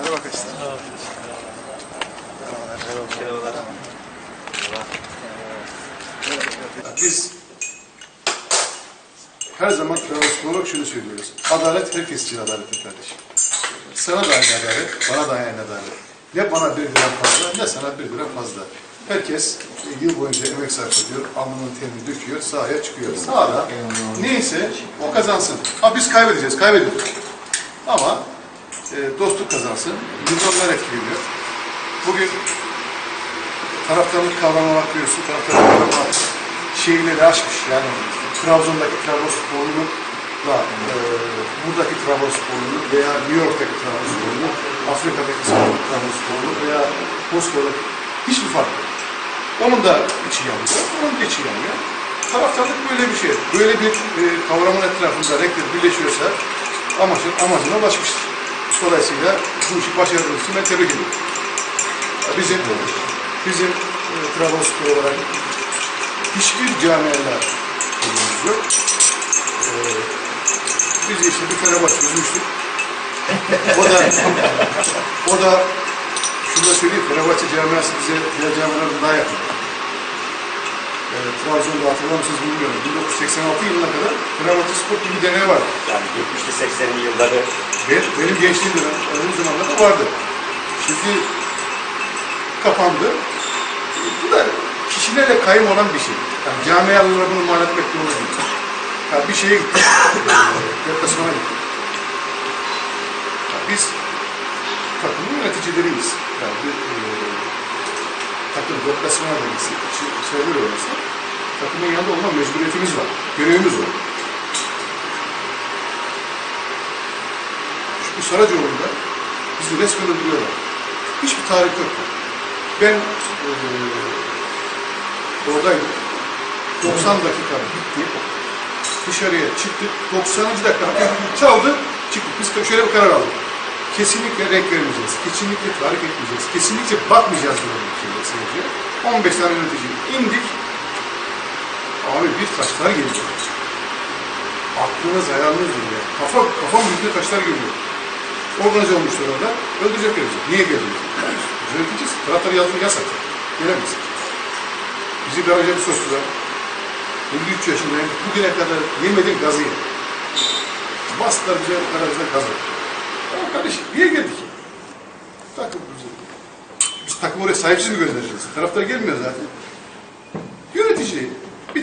Merhaba arkadaşlar. Biz her zaman Trabzonspor olarak şunu söylüyoruz. Adalet herkes için adalettir kardeşim. Sana da aynı adalet, bana da aynı adalet. Ne bana bir gram fazla, ne sana bir gram fazla. Herkes yıl boyunca emek sarf ediyor, alnının terini döküyor, sahaya çıkıyor. Sahada neyse o kazansın. Ha biz kaybedeceğiz, kaybediyoruz. Ama e, dostluk kazansın, milyonlar etkileniyor. Bugün taraftarlık kavramına bakıyorsun, taraftarlık kavramı şehirleri aşmış. Yani Trabzon'daki Trabzonsporlulukla e, buradaki Trabzonsporluluk veya New York'taki Trabzonsporluluk, Afrika'daki Trabzonsporluluk veya Moskova'daki hiçbir fark yok. Onun da içi yanıyor, onun da içi yanıyor. Taraftarlık böyle bir şey. Böyle bir e, kavramın etrafında renkler birleşiyorsa amacın, amacına ulaşmıştır. Dolayısıyla bu işi başardığımız için ben tebrik ediyorum. Bizim bizim e, Trabzonspor olarak hiçbir camiayla ilgimiz yok. E, biz işte bir Fenerbahçe üzmüştük. O da o da şunu da söyleyeyim, Fenerbahçe camiası bize diğer camialardan daha yakın. Trabzon'da hatırlar mısınız bilmiyorum. 1986 yılına kadar Fenerbahçe Spor gibi deney var. Yani 70'li 80'li yılları Benim, benim gençliğim dönem, uzun zamanlarda vardı. Şimdi kapandı. Bu da kişilerle kayım olan bir şey. Yani camialılara bunu mal etmek doğru değil. Yani bir şeye gittik. Deplasmana gittik. Yani biz takımın yöneticileriyiz. Yani bir e, takım deplasmana da gitsin, şey- şeyler takımın yanında olma mecburiyetimiz var. Görevimiz var. Bu Saracoğlu'nda bizi resmen öldürüyorlar. Hiçbir tarih yok. Ben eee oradaydım. 90 dakika bitti. Dışarıya çıktık. 90. dakika hakem çaldı. Çıktık. Biz şöyle bir karar aldık. Kesinlikle renk vermeyeceğiz. Kesinlikle tahrik etmeyeceğiz. Kesinlikle bakmayacağız şeyle seyirciye. 15 tane yönetici indik. Abi bir taşlar geliyor. Aklınız hayaliniz duruyor. Kafa, kafam büyük taşlar geliyor. Organize olmuşlar orada. Öldürecek gelecek. Niye gelecek? Yöneteceğiz. Taraftarı yazın yasak. Gelemez. Bizi garaja bir soktular. 53 yaşındayım. Bugüne kadar yemedim gazı yedim. Bastılar bize garajda gazı. Ya kardeşim niye geldik? Takım bizi. Biz takım oraya sahipsiz mi göndereceğiz? Taraftar gelmiyor zaten.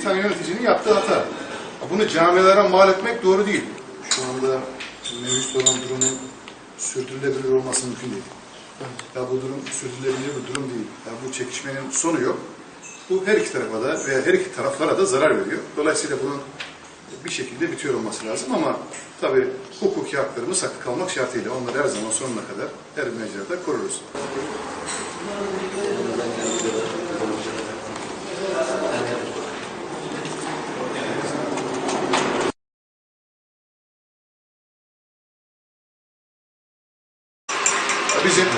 Tane yöneticinin yaptığı hata. Bunu camialara mal etmek doğru değil. Şu anda mevcut olan durumun sürdürülebilir olması mümkün değil. Ya bu durum sürdürülebilir bir durum değil. Ya bu çekişmenin sonu yok. Bu her iki tarafa da veya her iki taraflara da zarar veriyor. Dolayısıyla bunun bir şekilde bitiyor olması lazım ama tabii hukuki haklarımız saklı kalmak şartıyla onları her zaman sonuna kadar her mecrada koruruz. Bizim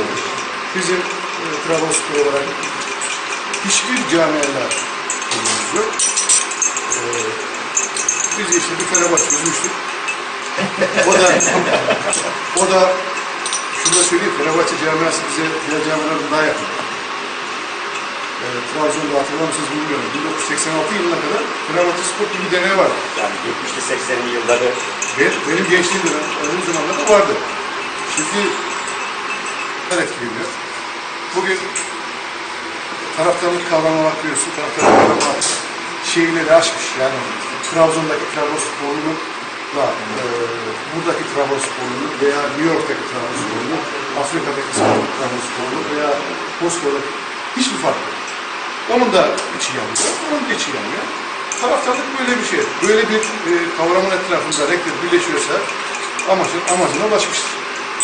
bizim e, Trabzonspor olarak hiçbir camiayla ilgimiz yok. E, biz işte bir Fenerbahçe üzmüştük. O da o da şunu da söyleyeyim, Fenerbahçe camiası bize diğer camialardan daha yakın. E, Trabzon'da hatırlar mısınız bilmiyorum. 1986 yılına kadar Fenerbahçe Spor gibi deney var. yani 70'li 80'li yılları Benim, benim gençliğim dönem, uzun zamanlarda vardı. Şimdi etkileniyor. Bugün taraftarlık kavramına bakıyorsun, taraftarlık kavramı şehirleri aşmış. Yani Trabzon'daki Trabzonsporlulukla e, buradaki Trabzonsporluluk veya New York'taki Trabzonsporluluk, Afrika'daki Trabzonsporluluk veya Moskova'daki hiçbir fark yok. Onun da içi yanıyor, onun da içi yanıyor. Taraftarlık böyle bir şey. Böyle bir e, kavramın etrafında renkler birleşiyorsa amacın, amacına ulaşmıştır.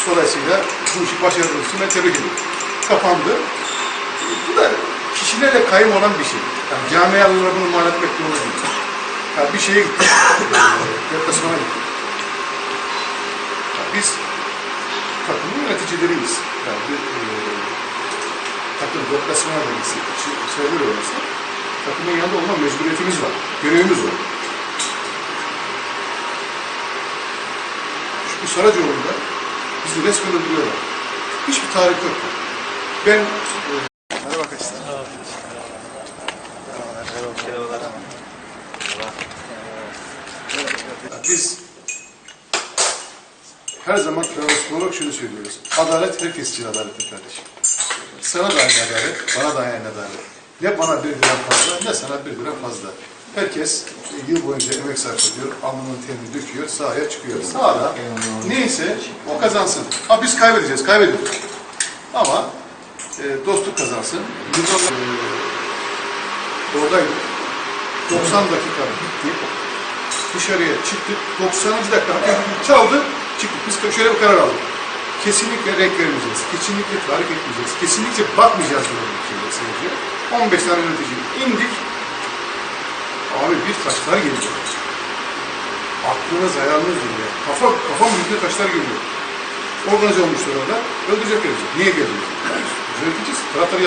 Dolayısıyla bu işi başardığımız için ben tebrik. Kapandı. Bu da kişilerle kayım olan bir şey. Yani camialılara bunu mal etmek doğru değil. Yani bir şeye gittik. Deplasmana gittik. Yani biz takımın yöneticileriyiz. Yani bir, e, takım deplasmana da gitsin, şey- şeyler oynasa takımın yanında olma mecburiyetimiz var. Görevimiz var. Şu Saracoğlu'nda bizi resmen öldürüyorlar. tarih yok. Ben Merhaba arkadaşlar. Biz her zaman transfer olarak şunu söylüyoruz. Adalet herkes için adalettir kardeşim. Sana da aynı adalet, bana da aynı adalet. Ne bana bir lira fazla, ne sana bir lira fazla. Herkes yıl boyunca emek sarf ediyor, alnının terini döküyor, sahaya çıkıyor. Sahada neyse o kazansın. Ha biz kaybedeceğiz, kaybediyoruz. Ama e, dostluk kazansın. Yıllar e, oradaydık. 90 dakika bitti. Dışarıya çıktık. 90. dakika çaldı. Çıktık. Biz şöyle bir karar aldık. Kesinlikle renk vermeyeceğiz. Kesinlikle tahrik etmeyeceğiz. Kesinlikle bakmayacağız böyle bir şeyler seyirciye. 15 tane yönetici indik. Abi bir taşlar geliyor. Aklınız hayaliniz duruyor. Kafa, kafam yüzde taşlar geliyor. Organize olmuşlar orada. Öldürecekler bizi. Niye geldiniz? Yöneteceğiz. Taraftarı